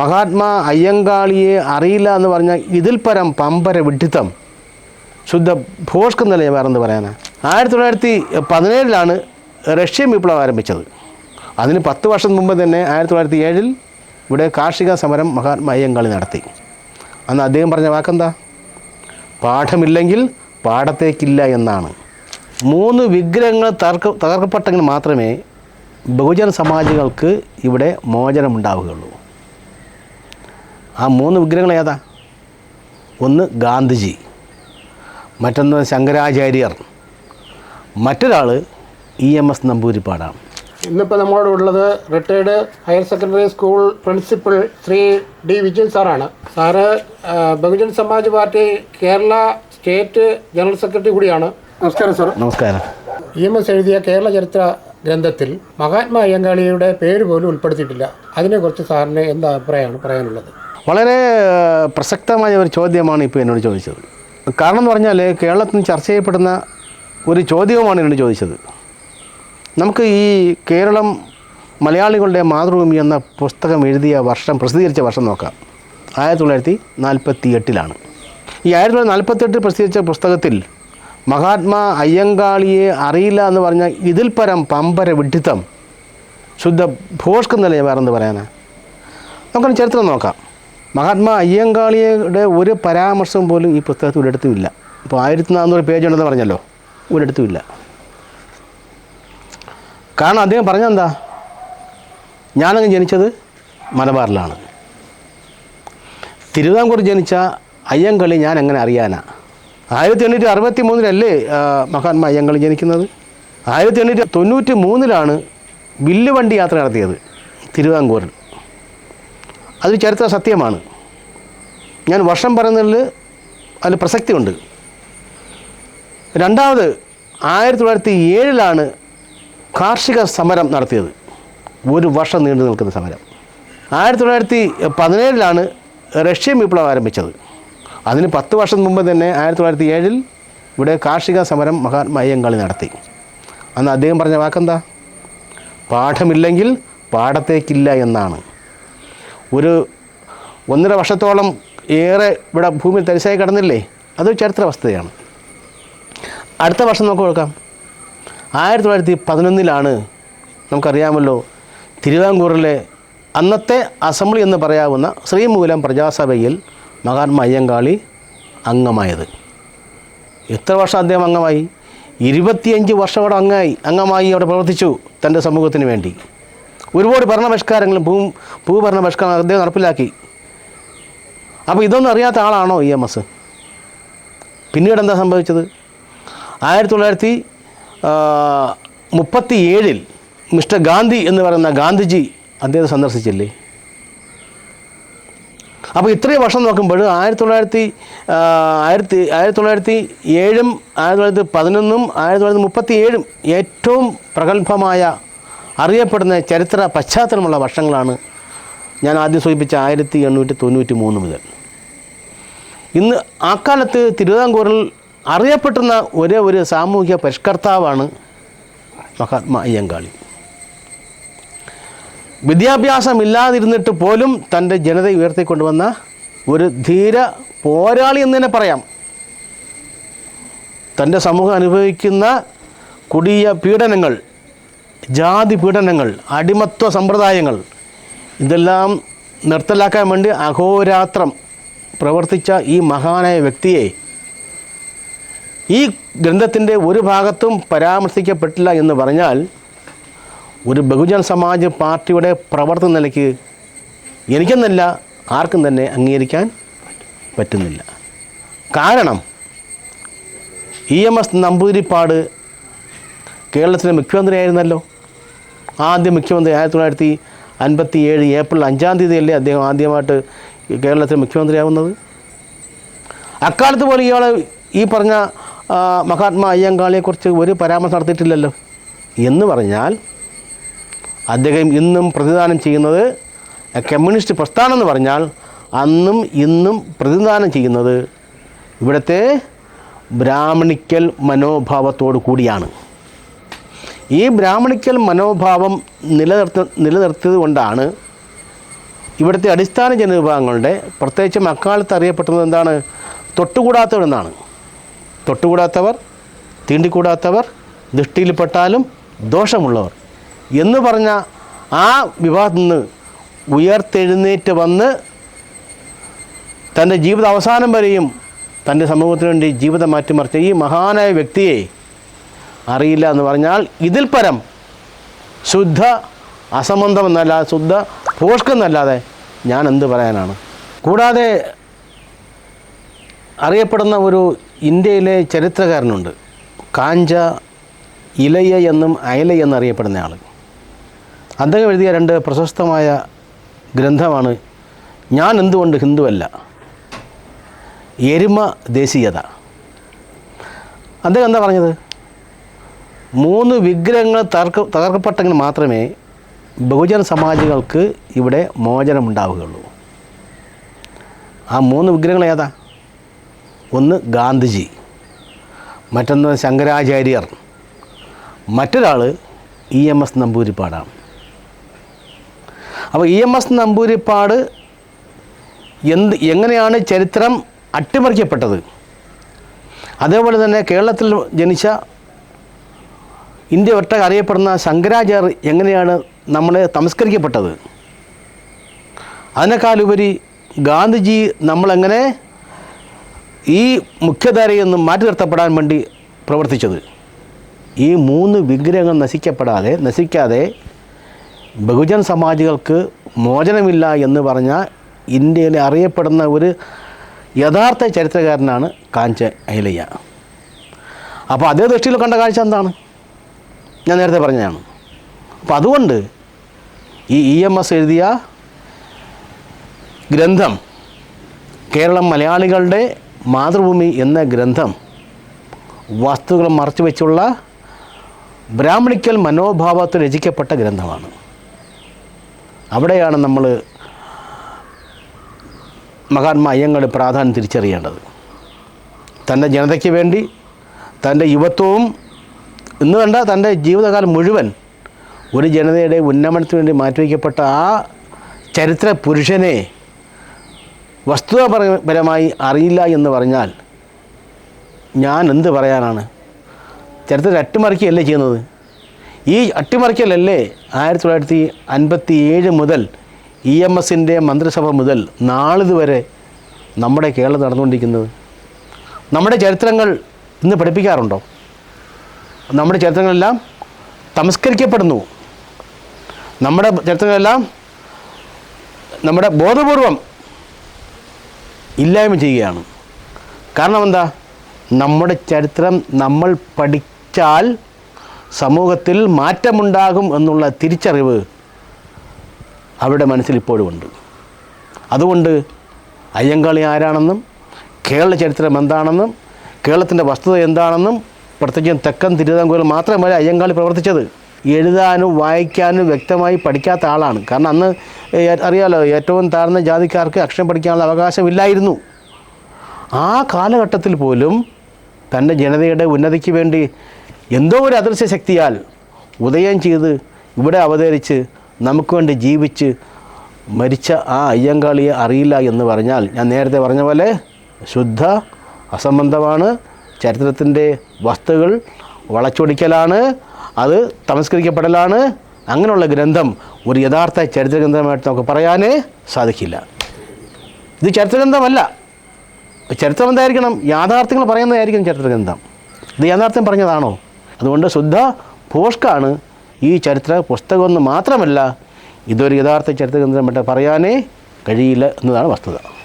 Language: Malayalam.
മഹാത്മാ അയ്യങ്കാളിയെ അറിയില്ല എന്ന് പറഞ്ഞാൽ ഇതിൽ പരം പമ്പര വിഡിത്തം ശുദ്ധ ഭോഷ്കുന്നല്ലേ വേറെന്ത് പറയാനാണ് ആയിരത്തി തൊള്ളായിരത്തി പതിനേഴിലാണ് റഷ്യൻ വിപ്ലവം ആരംഭിച്ചത്. അതിന് പത്ത് വർഷം മുമ്പ് തന്നെ ആയിരത്തി തൊള്ളായിരത്തി ഏഴിൽ ഇവിടെ കാർഷിക സമരം മഹാത്മാ അയ്യങ്കാളി നടത്തി. അന്ന് അദ്ദേഹം പറഞ്ഞ വാക്കെന്താ? പാഠമില്ലെങ്കിൽ പാടത്തേക്കില്ല എന്നാണ്. മൂന്ന് വിഗ്രഹങ്ങൾ തകർക്ക തകർക്കപ്പെട്ടെങ്കിൽ മാത്രമേ ബഹുജന സമാജങ്ങൾക്ക് ഇവിടെ മോചനമുണ്ടാവുകയുള്ളൂ. ആ മൂന്ന് വിഗ്രഹങ്ങൾ ഏതാ? ഒന്ന് ഗാന്ധിജി മറ്റൊന്ന് ശങ്കരാചാര്യർ മറ്റൊരാൾ ഇ എം എസ് നമ്പൂരിപ്പാടാണ് ഇന്നിപ്പോൾ നമ്മളോട് ഉള്ളത് retired higher secondary school principal Shri D Vijayan സാറാണ്. Sir Bahujan Samaj Party Kerala state general secretary കൂടിയാണ്. നമസ്കാരം സാർ നമസ്കാരം. ഇ എം എസ് എഴുതിയ കേരള ചരിത്ര ഗ്രന്ഥത്തിൽ മഹാത്മാ അയ്യങ്കാളിയുടെ പേര് പോലും ഉൾപ്പെടുത്തിയിട്ടില്ല. അതിനെക്കുറിച്ച് സാറിന് എന്താ അഭിപ്രായമാണ് പറയാനുള്ളത്? വളരെ പ്രസക്തമായ ഒരു ചോദ്യമാണ് ഇപ്പോൾ എന്നോട് ചോദിച്ചത്. കാരണം എന്ന് പറഞ്ഞാൽ കേരളത്തിൽ ചർച്ച ചെയ്യപ്പെടുന്ന ഒരു ചോദ്യവുമാണ് എന്നോട് ചോദിച്ചത്. നമുക്ക് ഈ കേരളം മലയാളികളുടെ മാതൃഭൂമി എന്ന പുസ്തകം എഴുതിയ വർഷം പ്രസിദ്ധീകരിച്ച വർഷം നോക്കാം. ആയിരത്തി തൊള്ളായിരത്തി നാൽപ്പത്തി എട്ടിലാണ് ഈ ആയിരത്തി തൊള്ളായിരത്തി നാൽപ്പത്തെട്ടിൽ പ്രസിദ്ധീകരിച്ച പുസ്തകത്തിൽ മഹാത്മാ അയ്യങ്കാളിയെ അറിയില്ല എന്ന് പറഞ്ഞാൽ ഇതിൽ പരം പമ്പര വിഡിത്തം ശുദ്ധ ഭോഷ്കുന്നല്ലേ വേറെന്ത് പറയാനാ? നമുക്കൊന്ന് ചരിത്രം നോക്കാം. മഹാത്മാ അയ്യങ്കാളിയുടെ ഒരു പരാമർശം പോലും ഈ പുസ്തകത്തിൽ ഒരിടത്തുമില്ല ഇപ്പോൾ ആയിരത്തി നാനൂറ് പേജ് ഉണ്ടെന്ന് പറഞ്ഞല്ലോ. ഒരിടത്തുമില്ല കാരണം അദ്ദേഹം പറഞ്ഞെന്താ ഞാനങ്ങ് ജനിച്ചത് മലബാറിലാണ്. തിരുവിതാംകൂർ ജനിച്ച അയ്യങ്കളി ഞാൻ എങ്ങനെ അറിയാനാ? ആയിരത്തി എണ്ണൂറ്റി അറുപത്തി മൂന്നിലല്ലേ മഹാത്മാ അയ്യങ്കളി ജനിക്കുന്നത്? ആയിരത്തി എണ്ണൂറ്റി തൊണ്ണൂറ്റി മൂന്നിലാണ് വില്ലുവണ്ടി യാത്ര നടത്തിയത് തിരുവിതാംകൂറിൽ. അതൊരു ചരിത്ര സത്യമാണ്. ഞാൻ വർഷം പറയുന്നതിൽ അതിൽ പ്രസക്തിയുണ്ട്. രണ്ടാമത് ആയിരത്തി തൊള്ളായിരത്തി ഏഴിലാണ് കാർഷിക സമരം നടത്തിയത്. ഒരു വർഷം നീണ്ടു നിൽക്കുന്ന സമരം. ആയിരത്തി തൊള്ളായിരത്തി പതിനേഴിലാണ് റഷ്യൻ വിപ്ലവം ആരംഭിച്ചത്. അതിന് പത്ത് വർഷം മുമ്പ് തന്നെ ആയിരത്തി തൊള്ളായിരത്തി ഏഴിൽ ഇവിടെ കാർഷിക സമരം മഹാത്മാ അയ്യങ്കാളി നടത്തി. അന്ന് അദ്ദേഹം പറഞ്ഞ വാക്കെന്താ? പാഠമില്ലെങ്കിൽ പാടത്തേക്കില്ല എന്നാണ്. ഒരു ഒന്നര വർഷത്തോളം ഏറെ ഇവിടെ ഭൂമിയിൽ തരിശായി കിടന്നില്ലേ? അതൊരു ചരിത്ര വസ്തുതയാണ്. അടുത്ത വർഷം നമുക്ക് കൊടുക്കാം. ആയിരത്തി തൊള്ളായിരത്തി പതിനൊന്നിലാണ് നമുക്കറിയാമല്ലോ തിരുവിതാംകൂറിലെ അന്നത്തെ അസംബ്ലി എന്ന് പറയാവുന്ന ശ്രീമൂലം പ്രജാസഭയിൽ മഹാത്മാ അയ്യങ്കാളി അംഗമായത്. എത്ര വർഷം അദ്ദേഹം അംഗമായി? ഇരുപത്തിയഞ്ച് വർഷം അവിടെ അംഗമായി അംഗമായി അവിടെ പ്രവർത്തിച്ചു തന്റെ സമൂഹത്തിന് വേണ്ടി. ഒരുപാട് ഭരണപരിഷ്കാരങ്ങളും ഭൂ ഭൂഭരണപരിഷ്കാരം അദ്ദേഹം നടപ്പിലാക്കി. അപ്പോൾ ഇതൊന്നും അറിയാത്ത ആളാണോ ഇ എം എസ്? പിന്നീട് എന്താ സംഭവിച്ചത്? ആയിരത്തി തൊള്ളായിരത്തി മുപ്പത്തി ഏഴിൽ മിസ്റ്റർ ഗാന്ധി എന്ന് പറയുന്ന ഗാന്ധിജി അദ്ദേഹത്തെ സന്ദർശിച്ചില്ലേ? അപ്പോൾ ഇത്രയും വർഷം നോക്കുമ്പോൾ ആയിരത്തി തൊള്ളായിരത്തി ആയിരത്തി ആയിരത്തി തൊള്ളായിരത്തി ഏഴും ആയിരത്തി തൊള്ളായിരത്തി പതിനൊന്നും ആയിരത്തി തൊള്ളായിരത്തി മുപ്പത്തി ഏഴും ഏറ്റവും പ്രഗത്ഭമായ അറിയപ്പെടുന്ന ചരിത്ര പശ്ചാത്തലമുള്ള വർഷങ്ങളാണ് ഞാൻ ആദ്യം സൂചിപ്പിച്ച ആയിരത്തി എണ്ണൂറ്റി തൊണ്ണൂറ്റി മൂന്ന് മുതൽ. ഇന്ന് അക്കാലത്ത് തിരുവിതാംകൂറിൽ അറിയപ്പെടുന്ന ഒരേ ഒരു സാമൂഹിക പരിഷ്കർത്താവാണ് മഹാത്മാ അയ്യങ്കാളി. വിദ്യാഭ്യാസമില്ലാതിരുന്നിട്ട് പോലും തന്റെ ജനതയെ ഉയർത്തിക്കൊണ്ടുവന്ന ഒരു ധീര പോരാളി എന്ന് തന്നെ പറയാം. തന്റെ സമൂഹം അനുഭവിക്കുന്ന കൊടിയ പീഡനങ്ങൾ ജാതി പീഡനങ്ങൾ അടിമത്വ സമ്പ്രദായങ്ങൾ ഇതെല്ലാം നിർത്തലാക്കാൻ വേണ്ടി അഹോരാത്രം പ്രവർത്തിച്ച ഈ മഹാനായ വ്യക്തിയെ ഈ ഗ്രന്ഥത്തിന്റെ ഒരു ഭാഗത്തും പരാമർശിക്കപ്പെട്ടില്ല എന്ന് പറഞ്ഞാൽ ഒരു ബഹുജൻ സമാജ് പാർട്ടിയുടെ പ്രവർത്തന നിലയ്ക്ക് എനിക്കെന്നല്ല ആർക്കും തന്നെ അംഗീകരിക്കാൻ പറ്റുന്നില്ല. കാരണം ഇ എം എസ് നമ്പൂതിരിപ്പാട് കേരളത്തിലെ മുഖ്യമന്ത്രിയായിരുന്നല്ലോ. ആദ്യം മുഖ്യമന്ത്രി ആയിരത്തി തൊള്ളായിരത്തി അൻപത്തി ഏഴ് ഏപ്രിൽ അഞ്ചാം തീയതിയല്ലേ അദ്ദേഹം ആദ്യമായിട്ട് കേരളത്തിലെ മുഖ്യമന്ത്രിയാവുന്നത്? അക്കാലത്ത് പോലും ഇയാൾ ഈ പറഞ്ഞ മഹാത്മാ അയ്യങ്കാളിയെക്കുറിച്ച് ഒരു പരാമർശം നടത്തിയിട്ടില്ലല്ലോ. എന്ന് പറഞ്ഞാൽ അദ്ദേഹം ഇന്നും പ്രതിദാനം ചെയ്യുന്നത് കമ്മ്യൂണിസ്റ്റ് പ്രസ്ഥാനം എന്ന് പറഞ്ഞാൽ അന്നും ഇന്നും പ്രതിദാനം ചെയ്യുന്നത് ഇവിടുത്തെ ബ്രാഹ്മണിക്കൽ മനോഭാവത്തോടു കൂടിയാണ്. ഈ ബ്രാഹ്മണിക്കൽ മനോഭാവം നിലനിർത്ത നിലനിർത്തിയത് കൊണ്ടാണ് ഇവിടുത്തെ അടിസ്ഥാന ജനവിഭാഗങ്ങളുടെ പ്രത്യേകിച്ച് അക്കാലത്ത് അറിയപ്പെടുന്നത് എന്താണ്? തൊട്ടുകൂടാത്തവർ എന്നാണ്. തൊട്ടുകൂടാത്തവർ തീണ്ടിക്കൂടാത്തവർ ദൃഷ്ടിയിൽപ്പെട്ടാലും ദോഷമുള്ളവർ. എന്ന് പറഞ്ഞ ആ വിഭാഗത്തിൽ നിന്ന് ഉയർത്തെഴുന്നേറ്റ് വന്ന് തന്റെ ജീവിത അവസാനം വരെയും തന്റെ സമൂഹത്തിന് വേണ്ടി ജീവിതം മാറ്റിമറിച്ച ഈ മഹാനായ വ്യക്തിയെ അറിയില്ല എന്ന് പറഞ്ഞാൽ ഇതിൽ പരം ശുദ്ധ അസംബന്ധം എന്നല്ലാതെ ശുദ്ധ പോഷ്കെന്നല്ലാതെ ഞാൻ എന്ത് പറയാനാണ്? കൂടാതെ അറിയപ്പെടുന്ന ഒരു ഇന്ത്യയിലെ ചരിത്രകാരനുണ്ട്. കാഞ്ച ഇലയ എന്നും അയല എന്നറിയപ്പെടുന്ന ആൾ അദ്ദേഹം എഴുതിയ രണ്ട് പ്രശസ്തമായ ഗ്രന്ഥമാണ് ഞാൻ എന്തുകൊണ്ട് ഹിന്ദുവല്ല? എരുമ ദേശീയത. അദ്ദേഹം എന്താ പറഞ്ഞത്? മൂന്ന് വിഗ്രഹങ്ങൾ തകർക്ക തകർക്കപ്പെട്ടെങ്കിൽ മാത്രമേ ബഹുജന സമാജികൾക്ക് ഇവിടെ മോചനം മോചനമുണ്ടാവുകയുള്ളൂ. ആ മൂന്ന് വിഗ്രഹങ്ങൾ ഏതാ? ഒന്ന് ഗാന്ധിജി മറ്റൊന്ന് ശങ്കരാചാര്യർ മറ്റൊരാൾ ഇ എം എസ് നമ്പൂരിപ്പാടാണ് അപ്പോൾ ഇ എം എസ് നമ്പൂരിപ്പാട് എന്ത് എങ്ങനെയാണ് ചരിത്രം അട്ടിമറിക്കപ്പെട്ടത്? അതേപോലെ തന്നെ കേരളത്തിൽ ജനിച്ച ഇന്ത്യ ഒട്ടക അറിയപ്പെടുന്ന ശങ്കരാചാര്യർ എങ്ങനെയാണ് നമ്മളെ തമസ്കരിക്കപ്പെട്ടത്? അതിനേക്കാളുപരി ഗാന്ധിജി നമ്മളെങ്ങനെ ഈ മുഖ്യധാരയൊന്നും മാറ്റി നിർത്തപ്പെടാൻ വേണ്ടി പ്രവർത്തിച്ചത്? ഈ മൂന്ന് വിഗ്രഹങ്ങൾ നശിക്കപ്പെടാതെ നശിക്കാതെ ബഹുജൻ സമാജികൾക്ക് മോചനമില്ല എന്ന് പറഞ്ഞ ഇന്ത്യയിലെ അറിയപ്പെടുന്ന ഒരു യഥാർത്ഥ ചരിത്രകാരനാണ് കാഞ്ച ഐലയ്യ അപ്പോൾ അതേ ദൃഷ്ടിയിൽ കണ്ട കാഴ്ച എന്താണ്? ഞാൻ നേരത്തെ പറഞ്ഞതാണ്. അപ്പോൾ അതുകൊണ്ട് ഈ ഇ എം എസ് എഴുതിയ ഗ്രന്ഥം കേരളം മലയാളികളുടെ മാതൃഭൂമി എന്ന ഗ്രന്ഥം വസ്തുക്കൾ മറച്ചു വെച്ചുള്ള ബ്രാഹ്മണിക്കൽ മനോഭാവത്തിൽ രചിക്കപ്പെട്ട ഗ്രന്ഥമാണ്. അവിടെയാണ് നമ്മൾ മഹാത്മാ അയ്യങ്ങൾ പ്രാധാന്യം തിരിച്ചറിയേണ്ടത്. തന്റെ ജനതയ്ക്ക് വേണ്ടി തന്റെ യുവത്വവും ഇന്ന് വേണ്ട തന്റെ ജീവിതകാലം മുഴുവൻ ഒരു ജനതയുടെ ഉന്നമനത്തിന് വേണ്ടി മാറ്റിവെക്കപ്പെട്ട ആ ചരിത്ര പുരുഷനെ വസ്തുതാപരമായി അറിയില്ല എന്ന് പറഞ്ഞാൽ ഞാൻ എന്ത് പറയാനാണ്? ചരിത്രത്തിൽ അട്ടിമറിക്കുകയല്ലേ ചെയ്യുന്നത്? ഈ അട്ടിമറിക്കലല്ലേ ആയിരത്തി തൊള്ളായിരത്തി അൻപത്തി ഏഴ് മുതൽ ഇ എം എസിന്റെ മന്ത്രിസഭ മുതൽ നാളിതുവരെ നമ്മുടെ കേരളം നടന്നുകൊണ്ടിരിക്കുന്നത്? നമ്മുടെ ചരിത്രങ്ങൾ ഇന്ന് പഠിപ്പിക്കാറുണ്ടോ? നമ്മുടെ ചരിത്രങ്ങളെല്ലാം തമസ്കരിക്കപ്പെടുന്നു. നമ്മുടെ ചരിത്രങ്ങളെല്ലാം നമ്മുടെ ബോധപൂർവം ഇല്ലായ്മ ചെയ്യുകയാണ്. കാരണം എന്താ? നമ്മുടെ ചരിത്രം നമ്മൾ പഠിച്ചാൽ സമൂഹത്തിൽ മാറ്റമുണ്ടാകും എന്നുള്ള തിരിച്ചറിവ് അവരുടെ മനസ്സിൽ ഇപ്പോഴും ഉണ്ട്. അതുകൊണ്ട് അയ്യങ്കാളി ആരാണെന്നും കേരള ചരിത്രം എന്താണെന്നും കേരളത്തിന്റെ വസ്തുത എന്താണെന്നും പ്രത്യേകിച്ചും തെക്കൻ തിരുവിതാംകൂറിൽ മാത്രമല്ല അയ്യങ്കാളി പ്രവർത്തിച്ചത്. എഴുതാനും വായിക്കാനും വ്യക്തമായി പഠിക്കാത്ത ആളാണ്. കാരണം അന്ന് അറിയാലോ ഏറ്റവും താഴ്ന്ന ജാതിക്കാർക്ക് അക്ഷരം പഠിക്കാനുള്ള അവകാശമില്ലായിരുന്നു. ആ കാലഘട്ടത്തിൽ പോലും തന്റെ ജനതയുടെ ഉന്നതിക്ക് വേണ്ടി എന്തോ ഒരു അദൃശ്യ ശക്തിയാൽ ഉദയം ചെയ്ത് ഇവിടെ അവതരിച്ച് നമുക്ക് വേണ്ടി ജീവിച്ച് മരിച്ച ആ അയ്യങ്കാളിയെ അറിയില്ല എന്ന് പറഞ്ഞാൽ ഞാൻ നേരത്തെ പറഞ്ഞ പോലെ ശുദ്ധ അസംബന്ധമാണ്. ചരിത്രത്തിന്റെ വസ്തുക്കൾ വളച്ചൊടിക്കലാണ് അത് തമസ്കരിക്കപ്പെടലാണ്. അങ്ങനെയുള്ള ഗ്രന്ഥം ഒരു യഥാർത്ഥ ചരിത്ര ഗ്രന്ഥമായിട്ട് നമുക്ക് പറയാനേ സാധിക്കില്ല. ഇത് ചരിത്രഗ്രന്ഥമല്ല ചരിത്രം എന്തായിരിക്കണം? യാഥാർത്ഥ്യങ്ങൾ പറയുന്നതായിരിക്കും ചരിത്രഗ്രന്ഥം ഇത് യാഥാർത്ഥ്യം പറഞ്ഞതാണോ? അതുകൊണ്ട് ശുദ്ധ പോഷ്കാണ് ഈ ചരിത്ര പുസ്തകമെന്ന് മാത്രമല്ല ഇതൊരു യഥാർത്ഥ ചരിത്രഗ്രന്ഥമായിട്ട് പറയാനേ കഴിയില്ല എന്നതാണ് വസ്തുത.